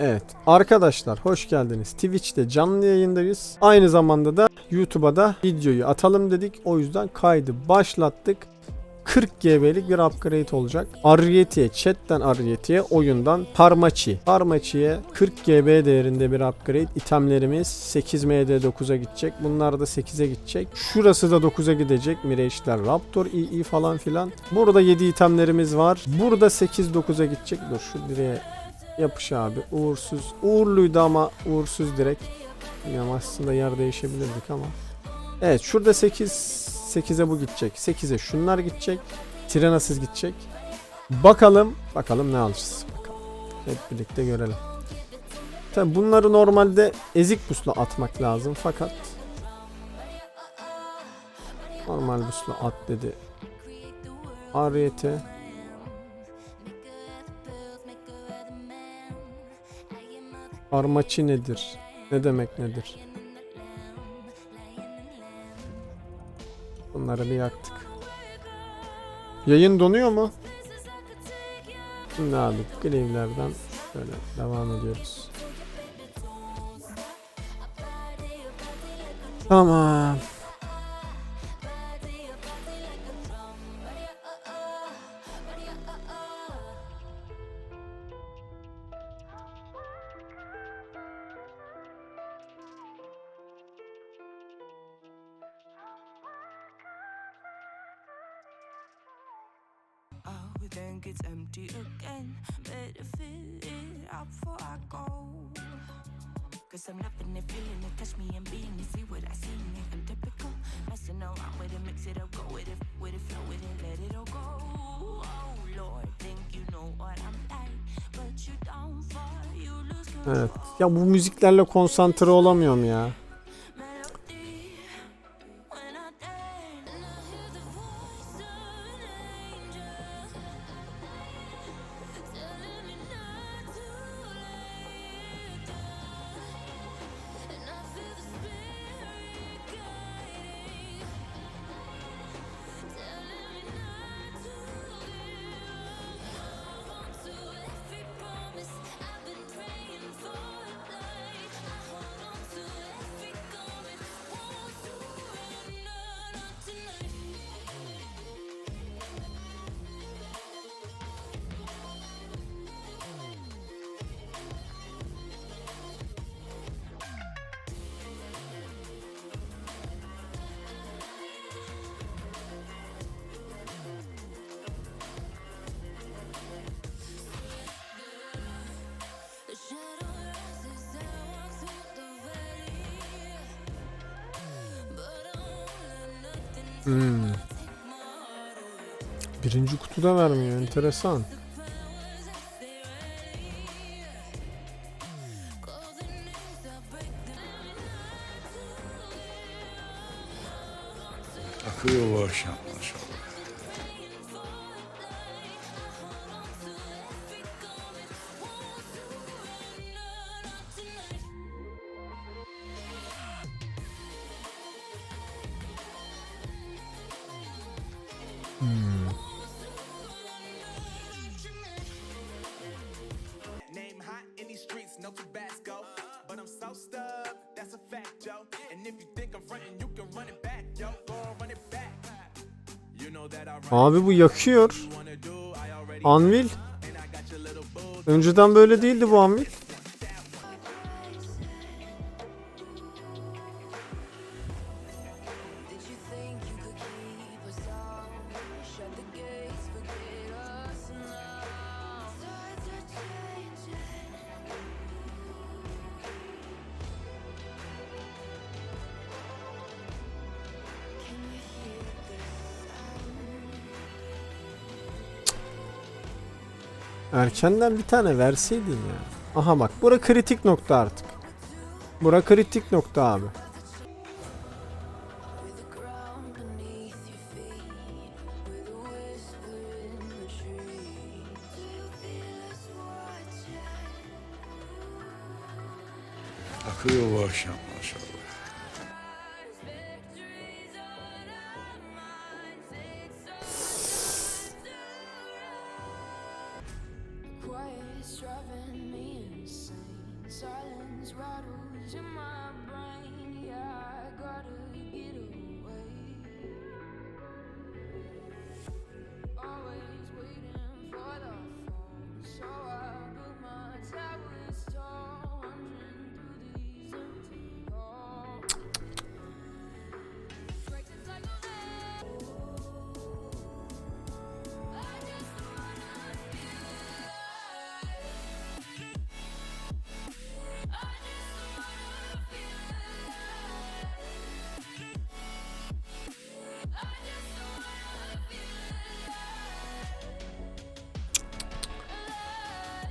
Evet arkadaşlar hoş geldiniz. Twitch'te canlı yayındayız. Aynı zamanda da YouTube'a da videoyu atalım dedik. O yüzden kaydı başlattık. 40 GB'lik bir upgrade olacak. Arrietty'ye, chatten Arrietty'ye, oyundan Parmaçi. Parmaçi'ye 40 GB değerinde bir upgrade. İtemlerimiz 8MD9'a gidecek. Bunlar da 8'e gidecek. Şurası da 9'a gidecek. Mirage'ler, Raptor, II falan filan. Burada 7 itemlerimiz var. Burada 8-9'a gidecek. Dur şu direğe yapış abi. Uğursuz. Uğurluydu ama uğursuz direkt. Yani aslında yer değişebilirdik ama. Evet şurada 8 8'e bu gidecek. 8'e şunlar gidecek. Tiranasız gidecek. Bakalım. Bakalım ne alacağız. Bakalım. Hep birlikte görelim. Tabi bunları normalde ezik busla atmak lazım fakat normal busla at dedi. Ariyete Armaçı nedir? Ne demek nedir? Bunları bir yaktık. Yayın donuyor mu? Şimdi abi Glaive'lerden şöyle devam ediyoruz. Tamam. Again. Better fill it up before I go. Cause I'm loving it, feeling it, touch me and being it, see what I see in it. I'm typical, messing around with it, mix it up, go with it, with it, flow with it, let it all go. Oh Lord, think you know what I'm like, but you don't fall, you lose. Evet. Ya bu müziklerle konsantre olamıyorum ya. Hmm. Birinci kutuda vermiyor. Enteresan. Akıyor bu akşam Abi bu yakıyor. Anvil. Önceden böyle değildi bu Anvil. Erkenden bir tane verseydin ya. Aha bak bura kritik nokta artık. Bura kritik nokta abi. With the ground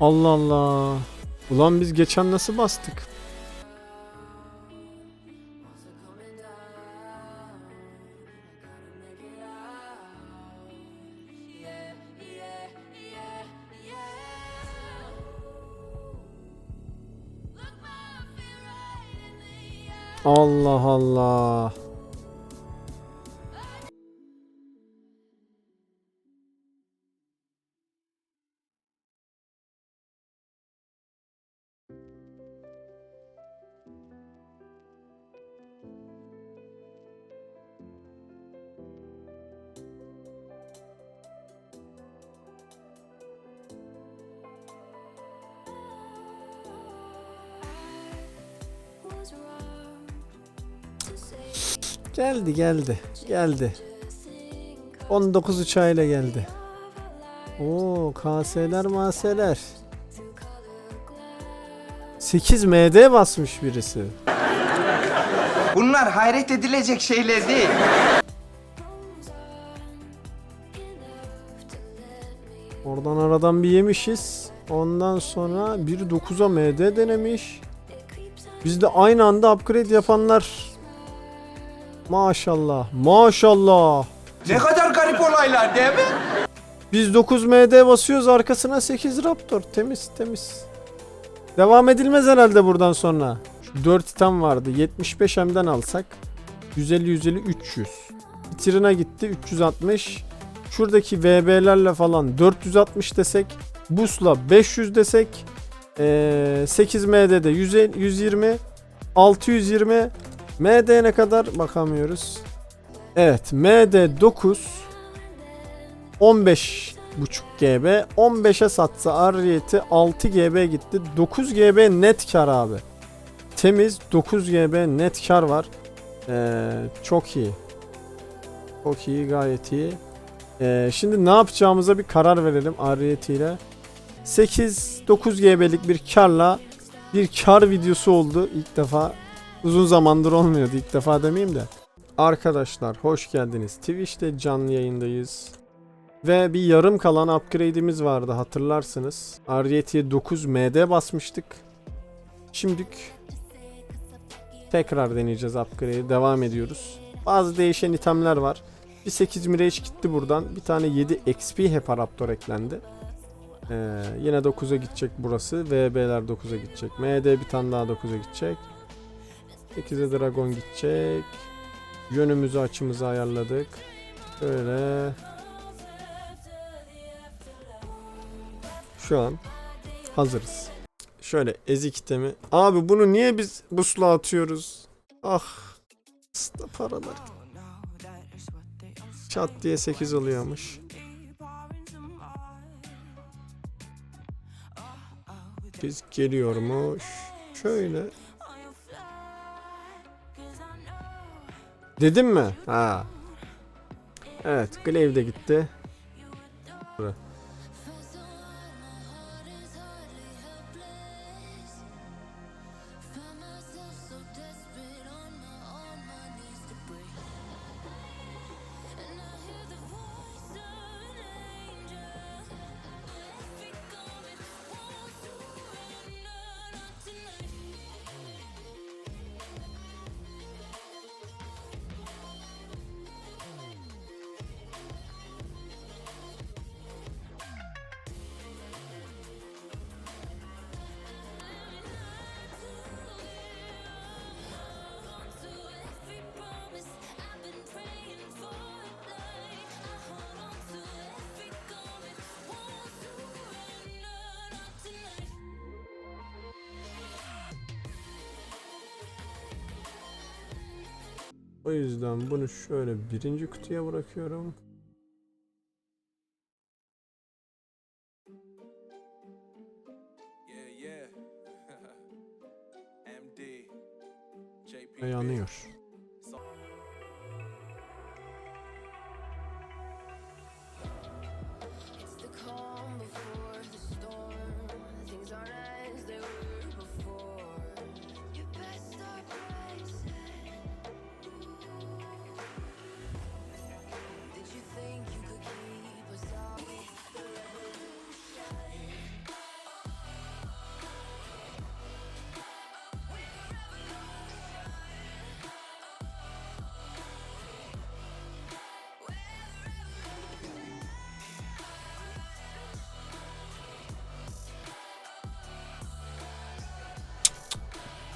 Allah Allah. Ulan biz geçen nasıl bastık? Walls are Geldi geldi. Geldi. just think 19 uçağıyla geldi. Oo KS'ler maseler. 8 MD basmış birisi. Bunlar hayret edilecek şeyler değil. Oradan aradan bir yemişiz. Ondan sonra 1.9'a MD denemiş. Biz de aynı anda upgrade yapanlar. Maşallah. Maşallah. Ne kadar garip olaylar değil mi? Biz 9 MD basıyoruz arkasına 8 Raptor. Temiz temiz. Devam edilmez herhalde buradan sonra. Şu 4 item vardı. 75 M'den alsak 150 150 300. Bitirine gitti 360. Şuradaki VB'lerle falan 460 desek. Busla 500 desek. Ee, 8 MD'de 150, 120 620 MD ne kadar bakamıyoruz. Evet MD 9 15 buçuk GB 15'e satsa Arriet'i 6 GB gitti. 9 GB net kar abi. Temiz 9 GB net kar var. Ee, çok iyi. Çok iyi gayet iyi. Ee, şimdi ne yapacağımıza bir karar verelim Arriet ile 8-9 GB'lik bir karla bir kar videosu oldu ilk defa uzun zamandır olmuyordu ilk defa demeyeyim de Arkadaşlar hoş geldiniz Twitch'te canlı yayındayız ve bir yarım kalan upgrade'imiz vardı hatırlarsınız. Arrietty'ye 9 MD basmıştık. Şimdilik tekrar deneyeceğiz upgrade'i. Devam ediyoruz. Bazı değişen itemler var. Bir 8 Mirage gitti buradan. Bir tane 7 XP Hepa Raptor eklendi. Ee, yine 9'a gidecek burası. VB'ler 9'a gidecek. MD bir tane daha 9'a gidecek. 8'e Dragon gidecek. Yönümüzü açımızı ayarladık. Böyle Şu an hazırız. Şöyle ezik itemi. Abi bunu niye biz busla atıyoruz? Ah. Sısta paralar. Çat diye 8 Biz geliyormuş. Şöyle. Dedim mi? Ha. Evet, Glaive de gitti. O yüzden bunu şöyle birinci kutuya bırakıyorum.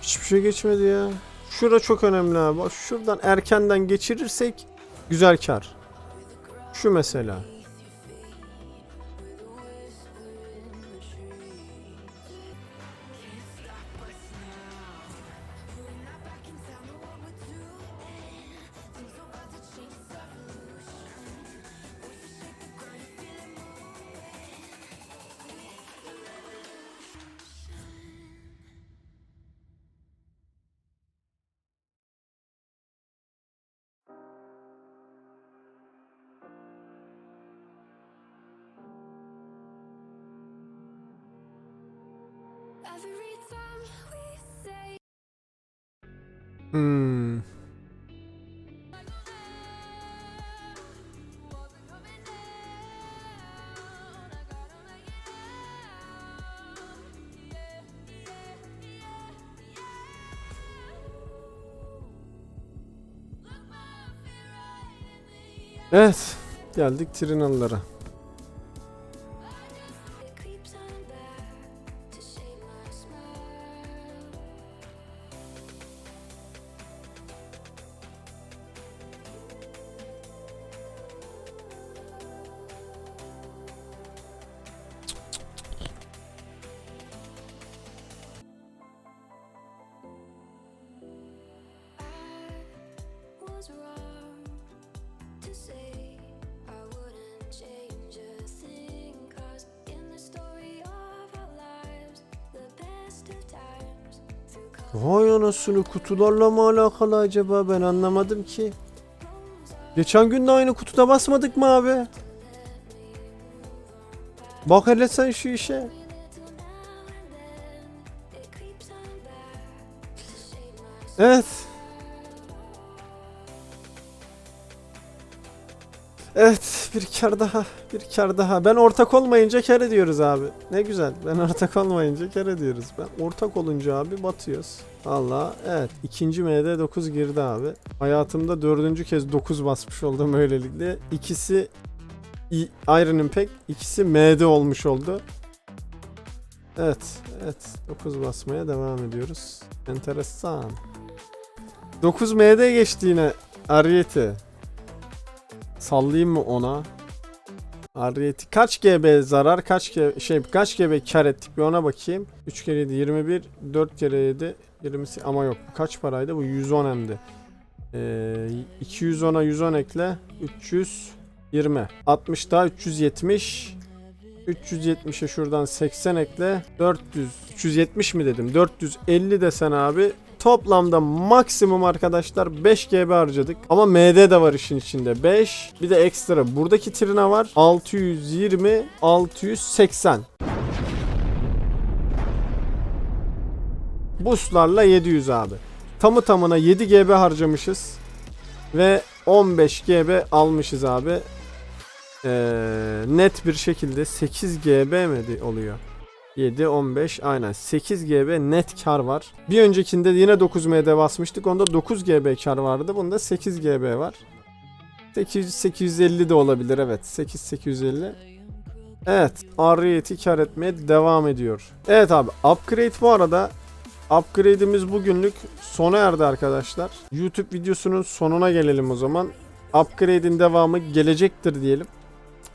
Hiçbir şey geçmedi ya. Şura çok önemli abi. Şuradan erkenden geçirirsek güzel kar. Şu mesela. Hmm. Evet. Geldik Trinalılara. Vay anasını kutularla mı alakalı acaba ben anlamadım ki. Geçen gün de aynı kutuda basmadık mı abi? Bak hele sen şu işe. Evet. Bir kar daha bir kar daha. Ben ortak olmayınca kar ediyoruz abi. Ne güzel. Ben ortak olmayınca kar ediyoruz. Ben ortak olunca abi batıyoruz. Valla evet ikinci M'de 9 girdi abi. Hayatımda dördüncü kez 9 basmış oldum öylelikle. İkisi Iron Impact, ikisi M'de olmuş oldu. Evet, evet 9 basmaya devam ediyoruz. Enteresan. 9 MD geçti yine Ariete. Sallayayım mı ona? Ariete kaç GB zarar, kaç GB, şey kaç GB kar ettik bir ona bakayım. 3 kere 7 21, 4 kere 7 20 ama yok. Kaç paraydı? Bu 110 hemdi. Ee, 210'a 110 ekle 320. 60 daha 370. 370'e şuradan 80 ekle. 400. 370 mi dedim? 450 desen abi. Toplamda maksimum arkadaşlar 5 GB harcadık. Ama MD de var işin içinde. 5. Bir de ekstra buradaki trina var. 620, 680. Buslarla 700 abi. Tamı tamına 7 GB harcamışız. Ve 15 GB almışız abi. Ee, net bir şekilde 8 GB mi oluyor? 7, 15 aynen 8 GB net kar var. Bir öncekinde yine 9 MD basmıştık. Onda 9 GB kar vardı. Bunda 8 GB var. 800 850 de olabilir evet. 8 850. Evet, Arriet'i kar etmeye devam ediyor. Evet abi, upgrade bu arada upgrade'imiz bugünlük sona erdi arkadaşlar. YouTube videosunun sonuna gelelim o zaman. Upgrade'in devamı gelecektir diyelim.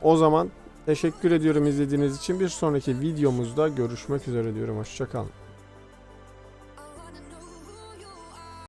O zaman teşekkür ediyorum izlediğiniz için. Bir sonraki videomuzda görüşmek üzere diyorum. Hoşçakalın.